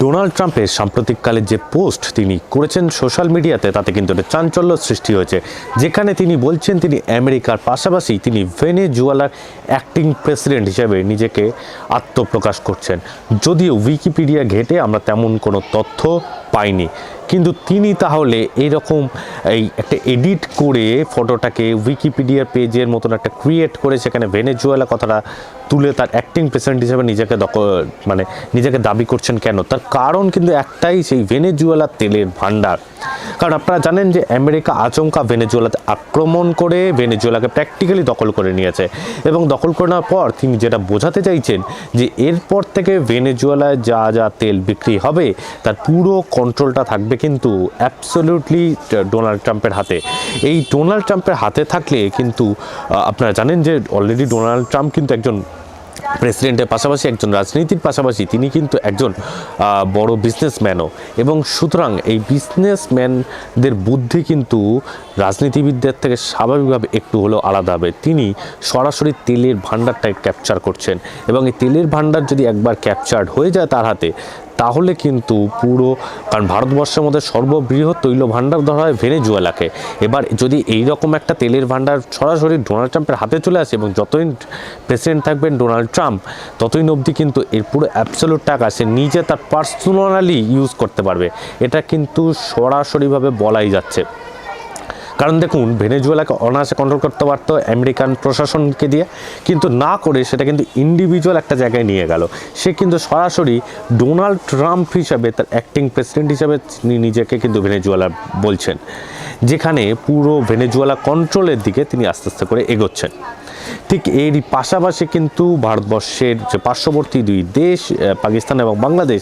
Donald ট্রাম্পের সাম্প্রতিককালে যে পোস্ট তিনি করেছেন সোশ্যাল মিডিয়াতে, তাতে কিন্তু একটা চাঞ্চল্য সৃষ্টি হয়েছে। যেখানে তিনি বলছেন, তিনি আমেরিকার পাশাপাশি তিনি ভেনেজুয়েলার অ্যাক্টিং প্রেসিডেন্ট হিসেবে নিজেকে আত্মপ্রকাশ করছেন। যদিও উইকিপিডিয়া ঘেটে আমরা তেমন কোনো তথ্য পাইনি কিন্তু তিনি তাহলে এইরকম এই একটা এডিট করে ফটোটাকে উইকিপিডিয়া পেজের মতন একটা ক্রিয়েট করে সেখানে ভেনেজুয়েলা কথাটা তুলে তার অ্যাক্টিং প্রেসিডেন্ট হিসেবে নিজেকে মানে নিজেকে দাবি করছেন কেন? তার কারণ কিন্তু একটাই সেই ভেনেজুয়েলার তেলের ভাণ্ডার। কারণ আপনারা জানেন যে আমেরিকা আচমকা ভেনেজুয়েলাতে আক্রমণ করে ভেনেজুয়েলাকে প্র্যাকটিক্যালি দখল করে নিয়েছে। এবং দখল করে নেওয়ার পর তিনি যেটা বোঝাতে চাইছেন যে এরপর থেকে ভেনেজুয়েলায় যা যা তেল বিক্রি হবে, তার পুরো কন্ট্রোলটা থাকবে কিন্তু অ্যাবসলিউটলি ডোনাল্ড ট্রাম্পের হাতে। এই ডোনাল্ড ট্রাম্পের হাতে থাকলে কিন্তু আপনারা জানেন যে অলরেডি ডোনাল্ড ট্রাম্প কিন্তু একজন প্রেসিডেন্টের পাশাপাশি, একজন রাজনীতির পাশাপাশি তিনি কিন্তু একজন বড় বিজনেসম্যানও এবং সুতরাং এই বিজনেসম্যানদের বুদ্ধি কিন্তু রাজনীতিবিদদের থেকে স্বাভাবিকভাবে একটু হলেও আলাদা হবে। তিনি সরাসরি তেলের ভাণ্ডারটাকে ক্যাপচার করছেন। এবং এই তেলের ভাণ্ডার যদি একবার ক্যাপচার্ড হয়ে যায় তার হাতে তাহলে কিন্তু পুরো, কারণ ভারতবর্ষের মধ্যে সর্ববৃহৎ তৈল ভাণ্ডার ধরা হয় ভেনেজুয়েলাকে। এবার যদি এই রকম একটা তেলের ভাণ্ডার সরাসরি ডোনাল্ড ট্রাম্পের হাতে চলে আসে এবং যতদিন প্রেসিডেন্ট থাকবেন ডোনাল্ড ট্রাম্প, ততদিন অবধি কিন্তু এর পুরো অ্যাবসোলুট টাকা সে নিজে তার পার্সোনালি ইউজ করতে পারবে। এটা কিন্তু সরাসরিভাবে বলাই যাচ্ছে। কারণ দেখুন, ভেনেজুয়েলাকে অনায়াসে কন্ট্রোল করতে পারতো আমেরিকান প্রশাসনকে দিয়ে, কিন্তু না করে সেটা কিন্তু ইন্ডিভিজুয়াল একটা জায়গায় নিয়ে গেল। সে কিন্তু সরাসরি ডোনাল্ড ট্রাম্প হিসাবে, তার অ্যাক্টিং প্রেসিডেন্ট হিসাবে তিনি নিজেকে কিন্তু ভেনেজুয়েলা বলছেন। যেখানে পুরো ভেনেজুয়েলা কন্ট্রোলের দিকে তিনি আস্তে আস্তে করে এগোচ্ছেন। ঠিক এরই পাশাপাশি কিন্তু ভারতবর্ষের যে পার্শ্ববর্তী দুই দেশ পাকিস্তান এবং বাংলাদেশ,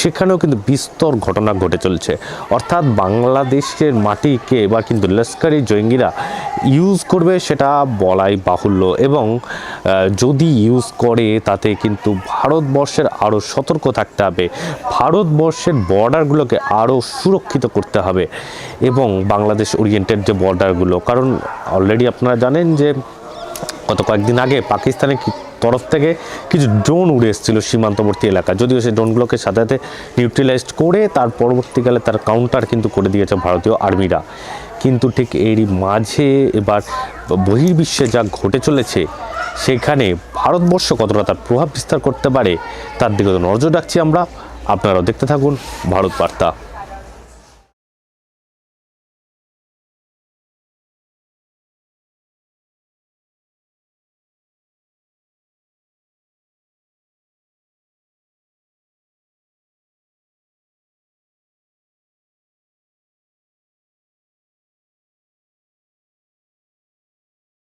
সেখানেও কিন্তু বিস্তর ঘটনা ঘটে চলছে। অর্থাৎ বাংলাদেশের মাটিকে এবার কিন্তু লস্করি জঙ্গিরা ইউজ করবে সেটা বলাই বাহুল্য এবং যদি ইউজ করে তাতে কিন্তু ভারতবর্ষের আরও সতর্ক থাকতে হবে। ভারতবর্ষের বর্ডারগুলোকে আরও সুরক্ষিত করতে হবে এবং বাংলাদেশ ওরিয়েন্টেড যে বর্ডারগুলো কারণ অলরেডি আপনারা জানেন যে গত কয়েকদিন আগে পাকিস্তানের তরফ থেকে কিছু ড্রোন উড়ে এসেছিল সীমান্তবর্তী এলাকা। যদিও সেই ড্রোনগুলোকে সাথে সাথে নিউট্রিলাইজড করে তার পরবর্তীকালে তার কাউন্টার কিন্তু করে দিয়েছে ভারতীয় আর্মিরা কিন্তু ঠিক এরই মাঝে এবার বহির্বিশ্বে যা ঘটে চলেছে, সেখানে ভারতবর্ষ কতটা তার প্রভাব বিস্তার করতে পারে, তার দিকে নজর রাখছি আমরা। আপনারাও দেখতে থাকুন ভারত বার্তা।